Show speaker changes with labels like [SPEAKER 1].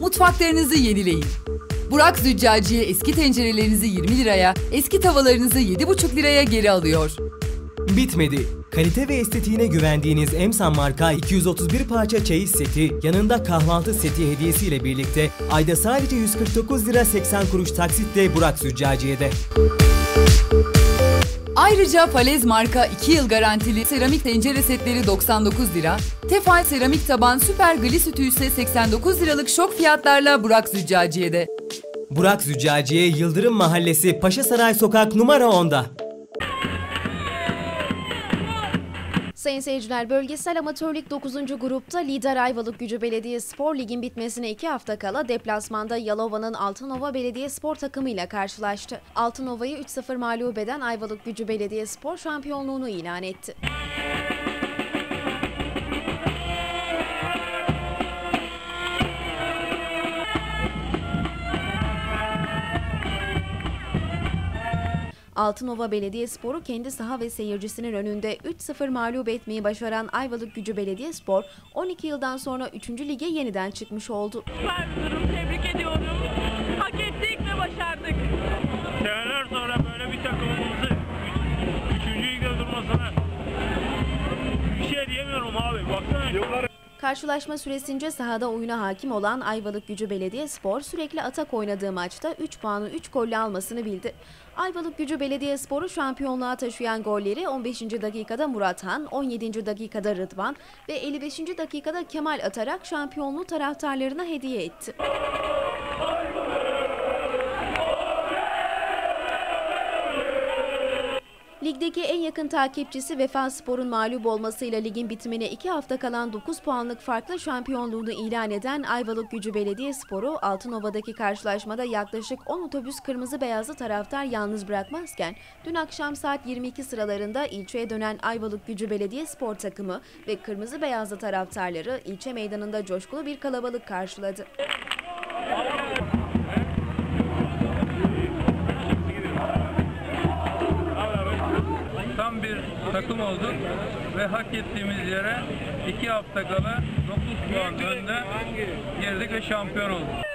[SPEAKER 1] Mutfaklarınızı yenileyin. Burak Züccaciye eski tencerelerinizi 20 liraya, eski tavalarınızı 7,5 liraya geri alıyor.
[SPEAKER 2] Bitmedi. Kalite ve estetiğine güvendiğiniz Emsan marka 231 parça çeyiz seti, yanında kahvaltı seti hediyesiyle birlikte ayda sadece 149 lira 80 kuruş taksitle Burak Züccaciye'de.
[SPEAKER 1] Ayrıca Falez marka 2 yıl garantili seramik tencere setleri 99 lira, Tefal seramik taban süper glis ütü ise 89 liralık şok fiyatlarla Burak Züccaciye'de.
[SPEAKER 2] Burak Züccaciye Yıldırım Mahallesi Paşasaray Sokak numara 10'da.
[SPEAKER 3] Sayın seyirciler, bölgesel amatörlük 9. grupta lider Ayvalık Gücü Belediye Spor Lig'in bitmesine 2 hafta kala deplasmanda Yalova'nın Altınova Belediye Spor takımıyla karşılaştı. Altınova'yı 3-0 mağlup eden Ayvalık Gücü Belediye Spor şampiyonluğunu ilan etti. Altınova Belediyespor'u kendi saha ve seyircisinin önünde 3-0 mağlup etmeyi başaran Ayvalık Gücü Belediyespor, 12 yıldan sonra 3. lige yeniden çıkmış oldu.
[SPEAKER 4] Süper bir durum. Tebrik ediyorum. Hak ettik ve başardık.
[SPEAKER 5] Seneler sonra böyle bir takımımızı üçüncü ligde durmasına bir şey diyemiyorum abi. Baksana.
[SPEAKER 3] Karşılaşma süresince sahada oyuna hakim olan Ayvalık Gücü Belediyespor sürekli atak oynadığı maçta 3 puanı 3 golle almasını bildi. Ayvalık Gücü Belediyespor'u şampiyonluğa taşıyan golleri 15. dakikada Murat Han, 17. dakikada Rıdvan ve 55. dakikada Kemal atarak şampiyonluğu taraftarlarına hediye etti. Ligdeki en yakın takipçisi Vefa Spor'un mağlup olmasıyla ligin bitimine 2 hafta kalan 9 puanlık farklı şampiyonluğunu ilan eden Ayvalık Gücü Belediyespor'u Altınova'daki karşılaşmada yaklaşık 10 otobüs kırmızı beyazlı taraftar yalnız bırakmazken dün akşam saat 22 sıralarında ilçeye dönen Ayvalık Gücü Belediyespor takımı ve kırmızı beyazlı taraftarları ilçe meydanında coşkulu bir kalabalık karşıladı.
[SPEAKER 6] Tam bir takım olduk ve hak ettiğimiz yere iki hafta kala 9 puan önde girdik ve şampiyon olduk.